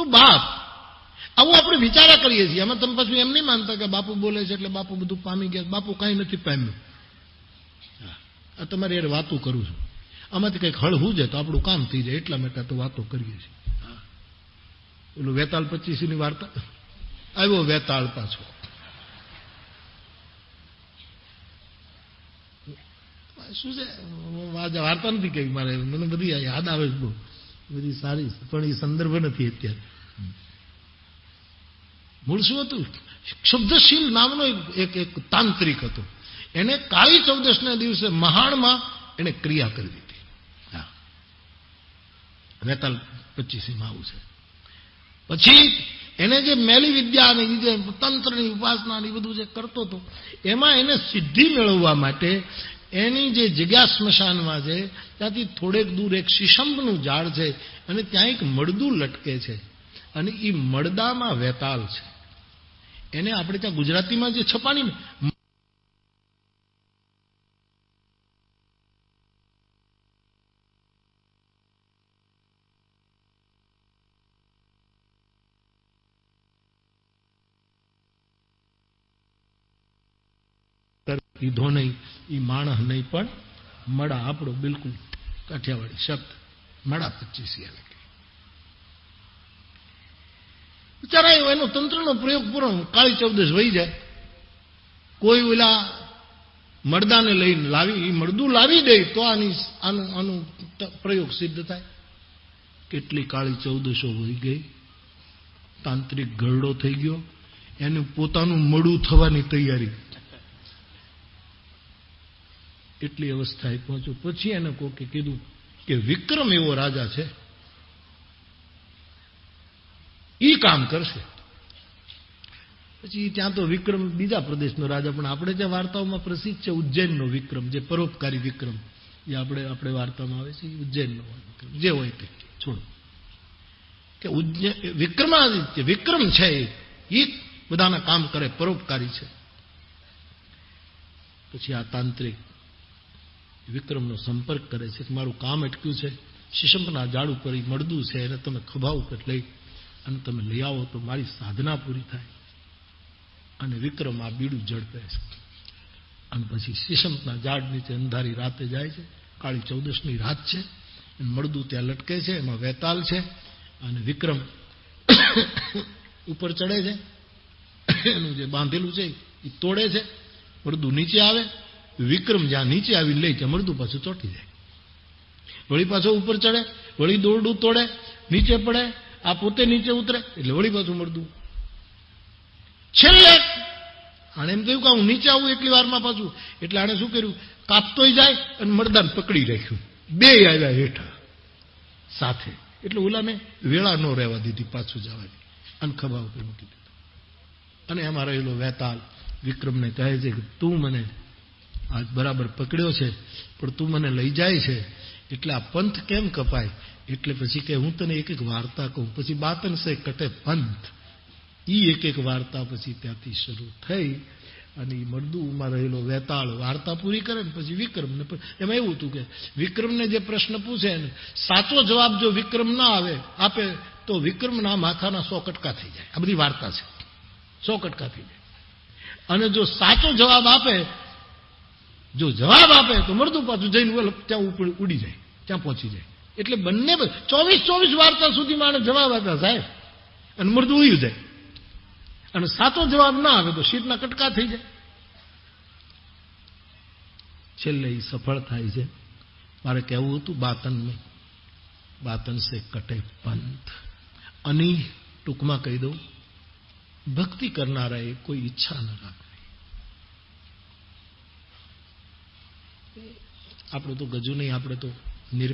તો બાપ. આવું આપણે વિચારા કરીએ છીએ. એમાં તમે પાછું એમ નહીં માનતા કે બાપુ બોલે છે એટલે બાપુ બધું પામી ગયા બાપુ કાંઈ નથી પામ્યું. આ તમારી યાર વાતો કરું છું. આમાંથી કંઈક હળવું જાય તો આપણું કામ થઈ જાય. એટલા માટે તો વાતો કરીએ છીએ. હા. ઓલું વેતાળ પચીસની વાર્તા. આવ્યો વેતાળ પાછો. શું છે? વાર્તા નથી કહી મારે મને બધી યાદ આવે છે બહુ. બધી સારી પણ એ સંદર્ભ નથી અત્યારે. મૂળ શું હતું? શુદ્ધશીલ નામનો એક- એક તાંત્રિક હતો. એને કાળી ચૌદશના દિવસે મહાણમાં એને ક્રિયા કરી દીધી. હા. વેતાલ પચીસીમાં આવું છે. પછી એને જે મેલી વિદ્યા અને જે તંત્રની ઉપાસના એ બધું જે કરતો હતો એમાં એને સિદ્ધિ મેળવવા માટે એની જે જગ્યા સ્મશાનમાં છે ત્યાંથી થોડેક દૂર એક શીશંભનું ઝાડ છે અને ત્યાં એક મળદું લટકે છે અને એ મળદામાં વેતાલ છે એને આપણે ત્યાં ગુજરાતીમાં જે છપાણી કીધો નહીં એ માણસ નહીં, પણ મડા આપણો બિલકુલ કાઠિયાવાડી શબ્દ. મડા પચીસી આવે બિચારા એનો તંત્રનો પ્રયોગ પૂરો કાળી ચૌદશ વહી જાય. કોઈ ઓલા મરદાને લઈને લાવી એ મરદું લાવી દે, તો આની આનું આનું પ્રયોગ સિદ્ધ થાય. કેટલી કાળી ચૌદશો વહી ગઈ. તાંત્રિક ગરડો થઈ ગયો. એનું પોતાનું મળું થવાની તૈયારી. એટલી અવસ્થાએ પહોંચ્યો. પછી એને કોકે કીધું કે વિક્રમ એવો રાજા છે એ કામ કરશે. પછી ત્યાં તો વિક્રમ બીજા પ્રદેશનો રાજા, પણ આપણે જે વાર્તાઓમાં પ્રસિદ્ધ છે ઉજ્જૈનનો વિક્રમ, જે પરોપકારી વિક્રમ, એ આપણે આપણે વાર્તામાં આવે છે ઉજ્જૈનનો વિક્રમ, જે હોય તે. છોડો. કે ઉજ્જૈન, વિક્રમાદિત્ય, વિક્રમ છે એ બધાના કામ કરે, પરોપકારી છે. પછી આ તાંત્રિક વિક્રમનો સંપર્ક કરે છે કે મારું કામ અટક્યું છે શિશંકના ઝાડ ઉપર મળદું છે, એને તમે ખભા ઉપર લઈ અને તમે લઈ આવો તો મારી સાધના પૂરી થાય. અને વિક્રમ આ બીડું ઝડપે છે. અને પછી શિશંકના ઝાડ નીચે અંધારી રાતે જાય છે, કાળી ચૌદશની રાત છે મળદું ત્યાં લટકે છે, એમાં વેતાલ છે, અને વિક્રમ ઉપર ચડે છે, એનું જે બાંધેલું છે એ તોડે છે, મળદું નીચે આવે વિક્રમ જ્યાં નીચે આવી લે ત્યાં મળદું પાછું ચોંટી જાય. વળી પાછો ઉપર ચડે, વળી દોરડું તોડે, નીચે પડે, આ પોતે નીચે ઉતરે, એટલે વળી પાછું મળદું છેલ્લે, આણે એમ કહ્યું કે હું નીચે આવું એટલી વારમાં પાછું. એટલે આણે શું કર્યું? કાપતોય જાય અને મરદાને પકડી રાખ્યું. બે આવ્યા હેઠા સાથે. એટલે ઓલાને વેળા ન રહેવા દીધી પાછું જવાની. અને ખભા ઉપર મૂકી દીધું. અને એમાં રહેલો વેતાલ વિક્રમને કહે છે કે તું મને આજ બરાબર પકડ્યો છે, પણ તું મને લઈ જાય છે. એટલે આ પંથ કેમ કપાય? એટલે પછી કે હું તને એક એક વાર્તા કહું. પછી બાતન સે કટે પંથ. ઈ એક એક વાર્તા પછી ત્યાંથી શરૂ થઈ અને એ મરદુમાં રહેલો વેતાળ વાર્તા પૂરી કરે ને પછી વિક્રમને એમાં એવું હતું કે વિક્રમને જે પ્રશ્ન પૂછે ને, સાચો જવાબ જો વિક્રમ ના આવે, આપે તો વિક્રમના માથાના સો કટકા થઈ જાય. આ બધી વાર્તા છે. સો કટકા થઈ જાય. અને જો સાચો જવાબ આપે જો જવાબ આપે તો મળતું પાછું જઈને ત્યાં ઉડી જાય, ત્યાં પહોંચી જાય. એટલે બંને ચોવીસ ચોવીસ વાર્તા સુધી માણસ જવાબ આપ્યા સાહેબ. અને મૃદુ ઉયું જાય. અને સાચો જવાબ ના આવે તો શીતના કટકા થઈ જાય. છેલ્લે એ સફળ થાય છે. મારે કહેવું હતું, બાતન બાતન સે કટે પંથ. અને ટૂંકમાં કહી દઉં, ભક્તિ કરનારાએ કોઈ ઈચ્છા ન રાખવી આપણે તો ગજુ નહીં આપણે તો